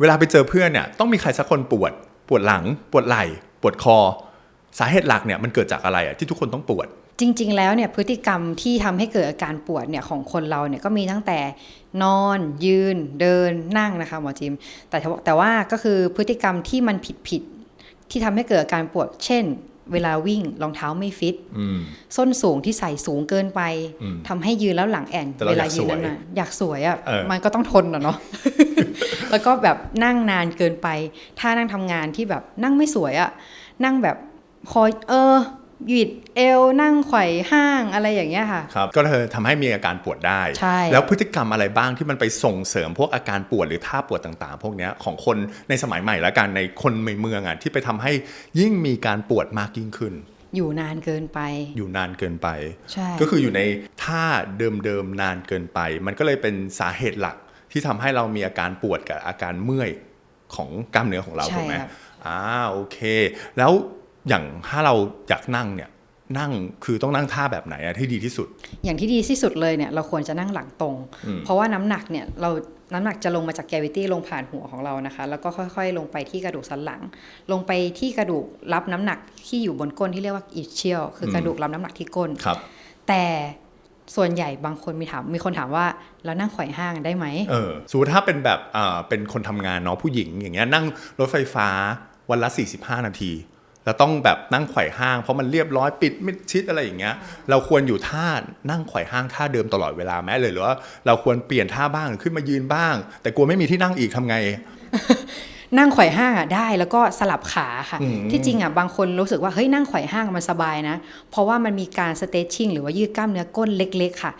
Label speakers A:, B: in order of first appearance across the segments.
A: เวลาไปเจอเพื่อนเนี่ยต้องมีใครสักคนปวด ปวดหลัง ปวดไหล่ ปวดคอ สาเหตุหลักเนี่ยมันเกิดจากอะไรอะที่ทุกคนต้องปวด
B: จริง ๆ แล้วเนี่ยพฤติกรรมที่ทำให้เกิดอาการปวดเนี่ยของคนเราเนี่ยก็มีตั้งแต่นอนยืนเดินนั่งนะคะหมอจิม แต่แต่ว่าก็คือพฤติกรรมที่มันผิดผิดๆที่ทำให้เกิดอาการปวด เช่น เวลาวิ่งรองเท้าไม่ฟิต
A: อืม
B: ส้นสูงที่ใส่สูงเกินไป
A: อืม
B: ทำให้ยืนแล้วหลังแอน
A: แต่เรา
B: เวลา
A: อยาก
B: ยืน
A: สวย
B: นานๆอยากสวยอะ่ะ
A: เออ
B: มันก็ต้องทนอะเนาะแล้วก็แบบนั่งนานเกินไป ถ้านั่งทำงานที่แบบนั่งไม่สวยอะ่ะนั่งแบบคอยเออ หยิดเอวนั่งไขว่ห้างอะไรอย่างเงี้ยค่ะ
A: ครับ ก็เลยทำให้มีอาการปวดได้
B: ใช่
A: แล้วพฤติกรรมอะไรบ้างที่มันไปส่งเสริมพวกอาการปวดหรือท่าปวดต่างๆ พวกเนี้ยของคนในสมัยใหม่และกันในคนในเมืองอะที่ไปทำให้ยิ่งมีการปวดมากยิ่งขึ้น
B: อยู่นานเกินไป
A: อยู่นานเกินไป
B: ใช่
A: ก็คืออยู่ในท่าเดิมๆนานเกินไป มันก็เลยเป็นสาเหตุหลักที่ทำให้เรามีอาการปวดกับอาการเมื่อยของกล้ามเนื้อของเรา
B: ใช่
A: ถูกไหม
B: ครับ
A: อ่าโอเค แล้ว อย่างถ้าเราอยากนั่งเนี่ยนั่งคือต้องนั่งท่าแบบไหนอะที่ดีที่สุด
B: อย่างที่ดีที่สุดเลยเนี่ยเราควรจะนั่งหลังตรง
A: อืม
B: เพราะว่าน้ำหนักเนี่ยเราน้ำหนักจะลงมาจากแกวิตี้ลงผ่านหัวของเรานะคะ แล้วก็ค่อยๆ ลงไปที่กระดูกสันหลัง ลงไปที่กระดูกรับน้ำหนักที่อยู่บนก้นที่เรียกว่าอิเชียลคืออ
A: ม
B: กระดูกรับน้ำหนักที่ก้น
A: ครับ
B: แต่ส่วนใหญ่บางคนมีถามมีคนถามว่าเรานั่งไขว่ห้างได้ไหม
A: เออสมมติถ้าเป็นแบบอ่าเป็นคนทำงานเนาะผู้หญิงอย่างเงี้ยนั่งรถไฟฟ้าวันละ 45 นาที แล้วต้องแบบนั่งไขว่ห้าง เพราะมันเรียบร้อยปิดมิดชิดอะไรอย่างเงี้ย เราควรอยู่ท่านั่งไขว่ห้างท่าเดิมตลอดเวลาไหมเลยหรือว่าเราควรเปลี่ยนท่าบ้างหรือขึ้นมายืนบ้าง แต่กลัวไม่มีที่นั่งอีกทำไง
B: นั่งไขว่ห้างอะได้แล้วก็สลับขาค่ะ
A: อืม
B: ที่จริงอะบางคนรู้สึกว่าเฮ้ยนั่งไขว่ห้างมันสบายนะ เพราะว่ามันมีการสเต c ชิ่งหรือว่ายืดกล้ามเนื้อก้นเล็ก ๆ ค่ะ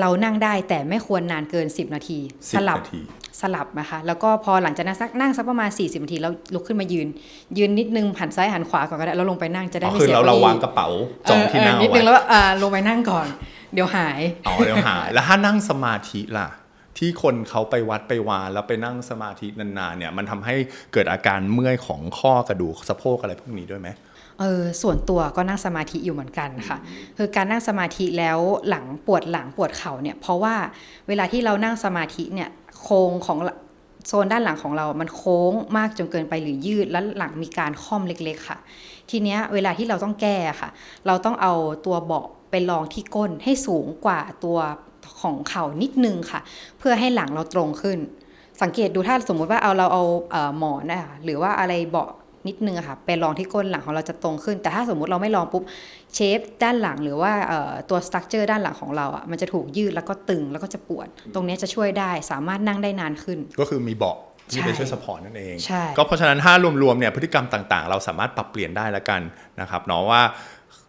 B: เรานั่งได้แต่ไม่ควรนานเกิน 10 นาที
A: สิ
B: ส
A: บ
B: ลับ
A: นาที
B: สลับนะคะ แล้วก็พอหลังจากนั้นสักนั่งสักประมาณ 40นาทีแล้วลุกขึ้นมายืน ยืนนิดนึงหันซ้ายหันขวาก่อนก็ได้แล้วลงไปนั่งจะได้
A: อ๋อ
B: ไม่
A: คือ
B: เสีย
A: เรา
B: เก้
A: เรา
B: อี้
A: วางกระเป๋าจองที่นั่ง
B: เนิ
A: เอา
B: ดนึง
A: ไว้
B: แล้วอ่าลงไปนั่งก่อน เดี๋ยวหาย
A: อ๋อเดี๋ยวหาย แล้วถ้านั่งสมาธิล่ะที่คนเขาไปวัดไปวาแล้วไปนั่งสมาธินานๆเนี่ยมันทำให้เกิดอาการเมื่อยของข้อกระดูกสะโพกอะไรพวกนี้ด้วยไหม
B: เออส่วนตัวก็นั่งสมาธิอยู่เหมือนกันค่ะ คือการนั่งสมาธิแล้วหลังปวดหลังปวดเข่าเนี่ยเพราะว่าเวลาที่เรานั่งสมาธิเนี่ย โค้งของโซนด้านหลังของเรา มันโค้งมากจนเกินไปหรือยืด แล้วหลังมีการค่อมเล็กๆค่ะ ทีเนี้ยเวลาที่เราต้องแก้ค่ะ เราต้องเอาตัวเบาะไปรองที่ก้นให้สูงกว่าตัวของเข่านิดนึงค่ะ เพื่อให้หลังเราตรงขึ้น สังเกตดูถ้าสมมุติว่าเอาเราเอาหมอนนะคะหรือว่าอะไรเบาะ นิดนึงอะค่ะไปลองที่ก้นหลังของเราจะตรงขึ้น แต่ถ้าสมมุติเราไม่ลองปุ๊บเชฟด้านหลังหรือว่าเอ่อตัวสตั๊กเจอร์ด้านหลังของเราอะมันจะถูกยืดแล้วก็ตึงแล้วก็จะปวด ตรงเนี้ยจะช่วยได้สามารถนั่งได้นานขึ้น
A: ก็คือมีเบาะที่
B: ใช่
A: ไปช่วยสปอร์ตนั่นเอง
B: ใช่
A: ก็เพราะฉะนั้นถ้ารวมๆเนี่ยพฤติกรรมต่างๆ เราสามารถปรับเปลี่ยนได้แล้วกันนะครับเนาะว่า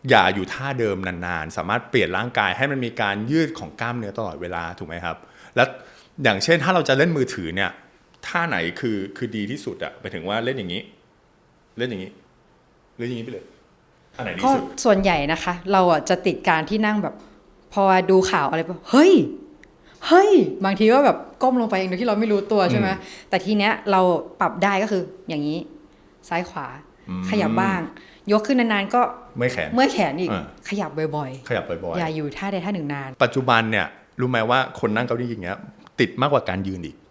A: อย่าอยู่ท่าเดิมนานๆ สามารถเปลี่ยนร่างกายให้มันมีการยืดของกล้ามเนื้อตลอดเวลาถูกไหมครับ แล้วอย่างเช่นถ้าเราจะเล่นมือถือเนี่ยท่าไหนคือคือดีที่สุดอะไปถึงว่าเล่นอย่างนี้ เล่นอย่างนี้เล่นอย่างนี้ไปเลยอันไหนดี
B: ก็
A: สุด
B: ส่วนใหญ่นะคะ เราอะจะติดการที่นั่งแบบ พอดูข่าวอะไรแบบเฮ้ย เฮ้ย บางทีก็แบบก้มลงไปเองโดยที่เราไม่รู้ตัวใช่ไหม
A: อืม
B: แต่ทีเนี้ยเราปรับได้ก็คืออย่างนี้ ซ้ายขวา
A: อืม
B: ขยับบ้าง ยกขึ้นนานๆก็
A: ไม่แขน
B: เมื่อยแขนอีก
A: อ่า
B: ขยับบ่อย
A: ขยับบ่อย
B: ๆอย่าอยู่ท่าใดท่าหนึ่งนาน
A: ๆปัจจุบันเนี่ยรู้ไหมว่าคนนั่งเก้าอี้อย่างเงี้ยติดมากกว่าการยืนอีก
B: เหรอคะ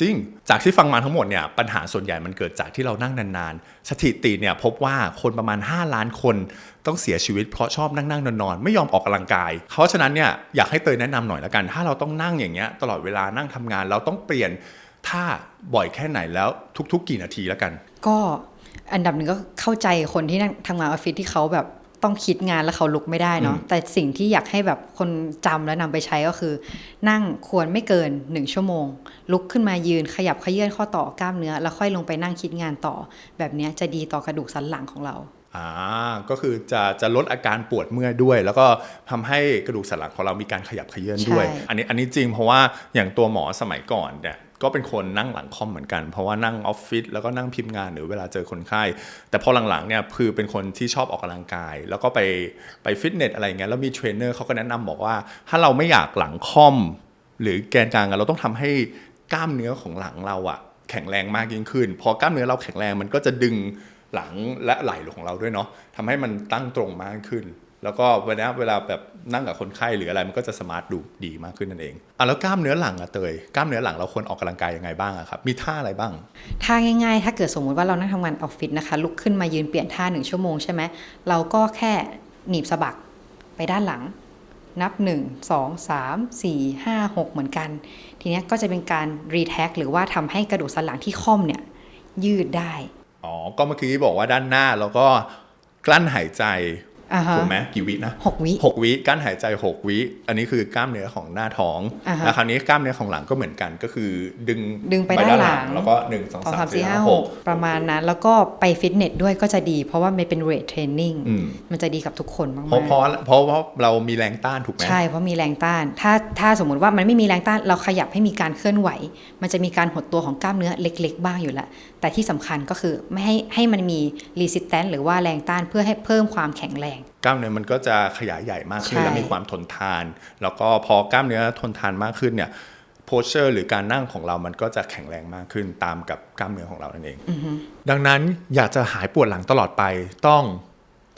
A: จริง จากที่ฟังมาทั้งหมดเนี่ยปัญหาส่วนใหญ่มันเกิดจากที่เรานั่งนานๆ สถิติเนี่ยพบว่าคนประมาณ 5 ล้านคนต้องเสียชีวิตเพราะชอบนั่งๆนอนๆ ไม่ยอมออกกำลังกาย เพราะฉะนั้นเนี่ยอยากให้เตยแนะนำหน่อยละกัน ถ้าเราต้องนั่งอย่างเงี้ยตลอดเวลานั่งทำงาน เราต้องเปลี่ยนท่าบ่อยแค่ไหนแล้วทุกๆ กี่นาทีละกัน
B: ก็อันดับหนึ่งก็เข้าใจคนที่นั่งทำงานออฟฟิศที่เขาแบบ ต้องคิดงานแล้วเขาลุกไม่ได้เนาะ
A: อืม
B: แต่สิ่งที่อยากให้แบบคนจำและนำไปใช้ก็คือ นั่งควรไม่เกิน1ชั่วโมง ลุกขึ้นมายืนขยับขยื่นข้อต่อกล้ามเนื้อ แล้วค่อยลงไปนั่งคิดงานต่อ แบบเนี้ยจะดีต่อกระดูกสันหลังของเรา
A: อ่าก็คือจะจะลดอาการปวดเมื่อยด้วย แล้วก็ทำให้กระดูกสันหลังของเรามีการขยับเขยื้อนด้วย
B: ใช่
A: อันนี้อันนี้จริงเพราะว่าอย่างตัวหมอสมัยก่อนเนี่ย ก็เป็นคนนั่งหลังคอมเหมือนกัน เพราะว่านั่งออฟฟิศแล้วก็นั่งพิมพ์งานหรือเวลาเจอคนไข้ แต่พอหลังๆเนี่ยคือเป็นคนที่ชอบออกกำลังกาย แล้วก็ไปไปฟิตเนสอะไรอย่างเงี้ยแล้วมีเทรนเนอร์เขาก็แนะนำบอกว่า ถ้าเราไม่อยากหลังคอม หรือแกนกลางเราต้องทำให้กล้ามเนื้อของหลังเราอะแข็งแรงมากยิ่งขึ้น พอกล้ามเนื้อเราแข็งแรงมันก็จะดึงหลังและไหล่ของเราด้วยเนาะทำให้มันตั้งตรงมากขึ้น แล้วก็เวลาเวลาแบบนั่งกับคนไข้หรืออะไรมันก็จะสมาร์ทดูดีมากขึ้นนั่นเองอะแล้วกล้ามเนื้อหลังอะเตยกล้ามเนื้อหลังเราควรออกกำลังกายยังไงบ้างอะครับมีท่าอะไรบ้าง
B: ถ้าง่ายๆ ถ้าเกิดสมมุติว่าเรานั่งทำงานออฟฟิศนะคะ ลุกขึ้นมายืนเปลี่ยนท่าหนึ่งชั่วโมงใช่ไหมเราก็แค่หนีบสะบักไปด้านหลัง นับ 1 2 3 4 5 6 เหมือนกัน ทีเนี้ยก็จะเป็นการรีแท็กหรือว่าทำให้กระดูกสันหลังที่ค่อมเนี่ยยืดได้
A: อ๋อ ก็เมื่อกี้บอกว่าด้านหน้าแล้วก็กลั้นหายใจ
B: อ่าฮะ
A: ถูกไหมกี่วินะ
B: หกวิ
A: หกวิกลั้นหายใจหกวิ อันนี้คือกล้ามเนื้อของหน้าท้อง
B: อ่าฮะ
A: แล้วคราวนี้กล้ามเนื้อของหลังก็เหมือนกันก็คือดึง
B: ดึงไปด้านหลัง
A: แล้วก็หนึ่งสอง
B: สอง
A: สา
B: สามม
A: สี่
B: สี่
A: ห้า
B: ห้า
A: ห
B: ห
A: ก
B: กประมาณนั้น แล้วก็ไปฟิตเนสด้วยก็จะดี เพราะว่ามันเป็นเวทเทรนนิ่ง
A: อืม
B: มันจะดีกับทุกคนมาก
A: เพราะเพราะเพราะเพราะเรามีแรงต้านถูกไหม
B: ๆใช่เพราะมีแรงต้าน ถ้าถ้าสมมุติว่ามันไม่มีแรงต้านเราขยับให้มีการเคลื่อนไหว มันจะมีการหดตัวของกล้ามเนื้อเล็ก ๆ บ้างอยู่แล้วแต่ที่สำคัญก็คือไม่ให้ให้มันมี resistance หรือว่าแรงต้านเพื่อให้เพิ่มความแข็งแรง
A: กล้ามเนื้อมันก็จะขยายใหญ่มากขึ้น
B: ใช่
A: และมีความทนทาน แล้วก็พอกล้ามเนื้อทนทานมากขึ้นเนี่ยโพสเชอร์หรือการนั่งของเรามันก็จะแข็งแรงมากขึ้นตามกับกล้ามเนื้อของเรานั่นเอง ดังนั้นอยากจะหายปวดหลังตลอดไปต้อง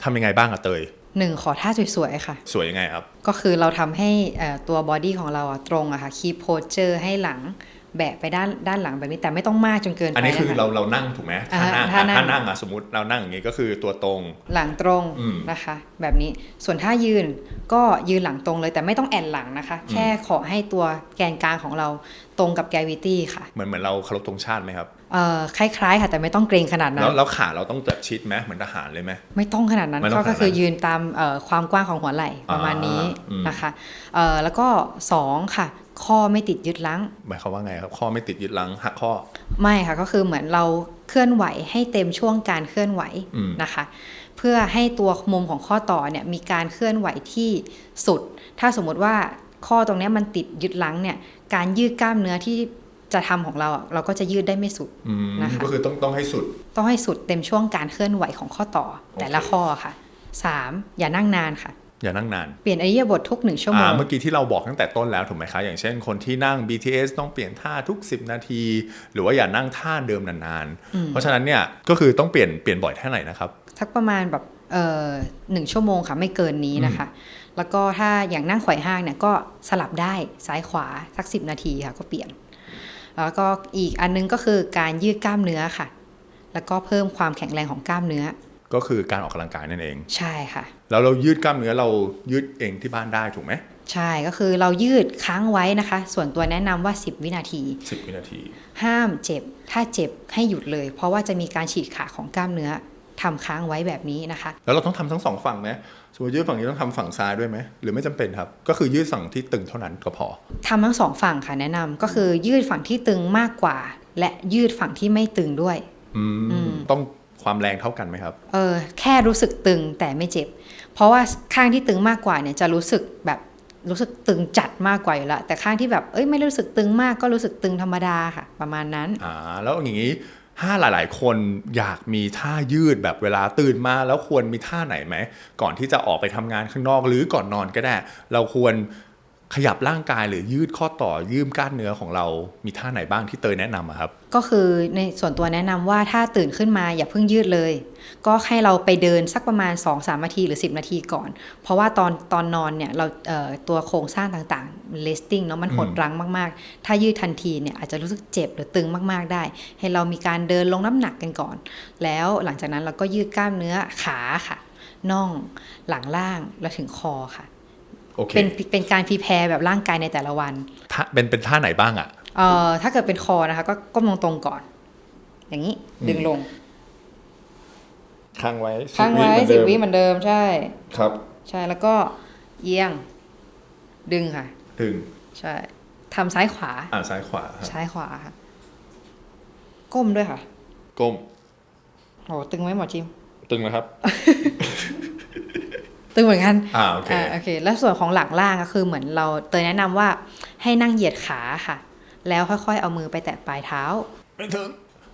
A: ทำยังไงบ้างอะเตย
B: หนึ่งขอท่าสวยๆค่ะ
A: สวยยังไงครับ
B: ก็คือเราทำให้เอ่อตัวบอดี้ของเราอะตรงอะค่ะคีโพเจอร์ให้หลัง แบะไปด้านด้านหลังแบบนี้แต่ไม่ต้องมากจนเกินไป
A: อันนี้คือ
B: นะคะ
A: เราเรานั่งถูกไหม
B: อ่า
A: ถ้านั่ง
B: ถ้านั่ง
A: ถ้านั่งอะสมมติเรานั่งอย่างนี้ก็คือตัวตรง
B: หลังตรง
A: อืม
B: นะคะ แบบนี้ส่วนถ้ายืนก็ยืนหลังตรงเลย แต่ไม่ต้องแอนหลังนะคะ แค่ขอให้ตัวแกนกลางของเราตรงกับแกวิตี้ค่ะ
A: เหมือนเหมือนเราเคารพธงชาติไหมครับ
B: เอ่อคล้ายๆค่ะแต่ไม่ต้องเกรงขนาดนั้
A: แล้ว
B: น
A: แล้วขาเราต้องแบบชิดไหมเหมือนทหารเลยไหม
B: ไม่ต้องขนาดนั้น
A: ไม่ต้อง
B: ก็ก็คือ
A: ขนาดนั้น
B: ยืนตามเอ่อความกว้างของหัวไหล่ประมาณนี้
A: อ่าอืม
B: นะคะเอ่อแล้วก็สองค่ะ ข้อไม่ติดยึดลัง
A: หมายความว่าไงครับ ข้อไม่ติดยึดหลังหักข้อ
B: ไม่ค่ะก็คือเหมือนเราเคลื่อนไหวให้เต็มช่วงการเคลื่อนไหว
A: อืม
B: นะคะ เพื่อให้ตัวมุมของข้อต่อเนี่ยมีการเคลื่อนไหวที่สุด ถ้าสมมติว่าข้อตรงเนี้ยมันติดยึดลังเนี่ยการยืดกล้ามเนื้อที่จะทำของเราอะเราก็จะยืดได้ไม่สุด
A: อืม
B: นะคะ
A: ก็คือต้องต้องให้สุด
B: ต้องให้สุดเต็มช่วงการเคลื่อนไหวของข้อต่อ แต่ละข้อค่ะ 3. อย่านั่งนานค่ะ
A: อย่านั่งนาน
B: เปลี่ยนอริยาบททุกหนึ่งชั่วโม
A: อ่างเมื่อกี้ที่เราบอกตั้งแต่ต้นแล้วถูกไหมคะอย่างเช่นคนที่นั่ง BTS ต้องเปลี่ยนท่าทุก 10 นาที หรือว่าอย่านั่งท่าเดิมนานๆ เพราะฉะนั้นเนี่ยก็คือต้องเปลี่ยนเปลี่ยนบ่อยแค่ไหนนะครับ
B: สักประมาณแบบเอ่อหนึ่งชั่วโมงค่ะไม่เกินนี้นะคะ แล้วก็ถ้าอย่างนั่งไขว่ห้างเนี่ยก็สลับได้ซ้ายขวาสักสินาทีค่ะก็เปลี่ยน แล้วก็อีกอันนึงก็คือการยืดกล้ามเนื้อค่ะ แล้วก็เพิ่มความแข็งแรงของกล้ามเนื้อ
A: ก็คือการออกกำลังกายนั่นเอง
B: ใช่ค่ะ
A: แล้วเรายืดกล้ามเนื้อเรายืดเองที่บ้านได้ถูกไหม
B: ใช่ก็คือเรายืดค้างไว้นะคะ ส่วนตัวแนะนำว่า 10 วินาที
A: สิบวินาที
B: ห้ามเจ็บ ถ้าเจ็บให้หยุดเลย เพราะว่าจะมีการฉีกขาดของกล้ามเนื้อทำค้างไว้แบบนี้นะคะ
A: แล้วเราต้องทำทั้งสองฝั่งไหมสมมติยืดฝั่งนี้ต้องทำฝั่งซ้ายด้วยไหมหรือไม่จำเป็นครับ ก็คือยืดฝั่งที่ตึงเท่านั้นก็พอ
B: ทำทั้งสองฝั่งค่ะแนะนำก็คือยืดฝั่งที่ตึงมากกว่า และยืดฝั่งที่ไม่ตึงด้วย
A: อืมต้อง ความแรงเท่ากันไหมครับ
B: เออแค่รู้สึกตึงแต่ไม่เจ็บ เพราะว่าข้างที่ตึงมากกว่าเนี่ยจะรู้สึกแบบรู้สึกตึงจัดมากกว่าอยู่แล้วแต่ข้างที่แบบเอ้ยไม่รู้สึกตึงมากก็รู้สึกตึงธรรมดาค่ะ ประมาณนั้น
A: อ่าแล้วอย่างนี้ถ้าหลาย ๆ คนอยากมีท่ายืดแบบเวลาตื่นมาแล้วควรมีท่าไหนไหมก่อนที่จะออกไปทำงานข้างนอกหรือก่อนนอนก็ได้ เราควร ขยับร่างกายหรือยืดข้อต่อยืมกล้ามเนื้อของเรา มีท่าไหนบ้างที่เตยแนะนำอะครับ
B: ก็คือในส่วนตัวแนะนำว่าถ้าตื่นขึ้นมาอย่าเพิ่งยืดเลย ก็ให้เราไปเดินสักประมาณ 2-3นาทีหรือ 10 นาทีก่อน เพราะว่าตอนตอนนอนเนี่ยเราเอ่อตัวโครงสร้างต่างๆ resting เนาะมันหดรั้งมากๆ ถ้ายืดทันทีเนี่ยอาจจะรู้สึกเจ็บหรือตึงมากๆได้ ให้เรามีการเดินลงน้ำหนักกันก่อน แล้วหลังจากนั้นเราก็ยืดกล้ามเนื้อขาค่ะน่องหลังล่างแล้วถึงคอค่ะ
A: โอเค
B: เป็นเป็นการพรีแพร์แบบร่างกายในแต่ละวัน
A: ท่าเป็นเป็นท่าไหนบ้างอะ
B: เอ่อถ้าเกิดเป็นคอนะคะ ก็ก้มลงตรงก่อน อย่างนี้ดึงลง
A: ค้างไว้
B: ค้างไว้สิบวิเหมือนเดิมใช่
A: ครับ
B: ใช่แล้วก็เอียง ดึงค่ะ
A: ถึง
B: ใช่ทำซ้ายขวา
A: อ่าซ้ายขวาครับ
B: ซ้ายขวาค่ะ ก้มด้วยค่ะ
A: ก้ม
B: โหตึงไหมหมอจิม
A: ตึงนะครับ
B: ตึงเหมือนกัน
A: อ่าโอเค
B: อ่าโอเค แล้วส่วนของหลังล่างก็คือเหมือนเราเตยแนะนำว่าให้นั่งเหยียดขาค่ะ แล้วค่อยๆเอามือไปแตะปลายเท้า
A: ไม่ถึง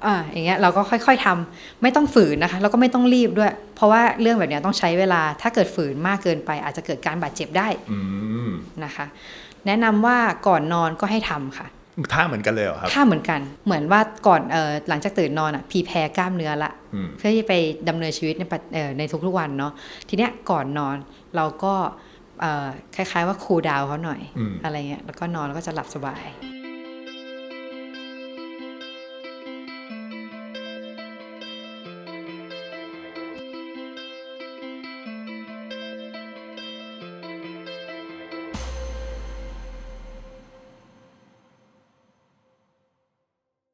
B: อ่าอย่างเงี้ยเราก็ค่อย ๆทำไม่ต้องฝืนนะคะแล้วก็ไม่ต้องรีบด้วย เพราะว่าเรื่องแบบเนี้ยต้องใช้เวลาถ้าเกิดฝืนมากเกินไป อาจจะเกิดการบาดเจ็บได้
A: อืม
B: นะคะ แนะนำว่าก่อนนอนก็ให้ทำค่ะ
A: ท่าเหมือนกันเลยเหรอครับ
B: ท่าเหมือนกันเหมือนว่าก่อนเออหลังจากตื่นนอนอะพีแพรกล้ามเนื้อละ
A: อืม
B: เพื่อที่จะไปดำเนินชีวิตในปัจเอ่อในทุกๆวันเนาะทีเนี้ยก่อนนอนเราก็เอ่อคล้ายๆว่าคูลดาวน์เขาหน่อย
A: อืม
B: อะไรเงี้ยแล้วก็นอนแล้วก็จะหลับสบาย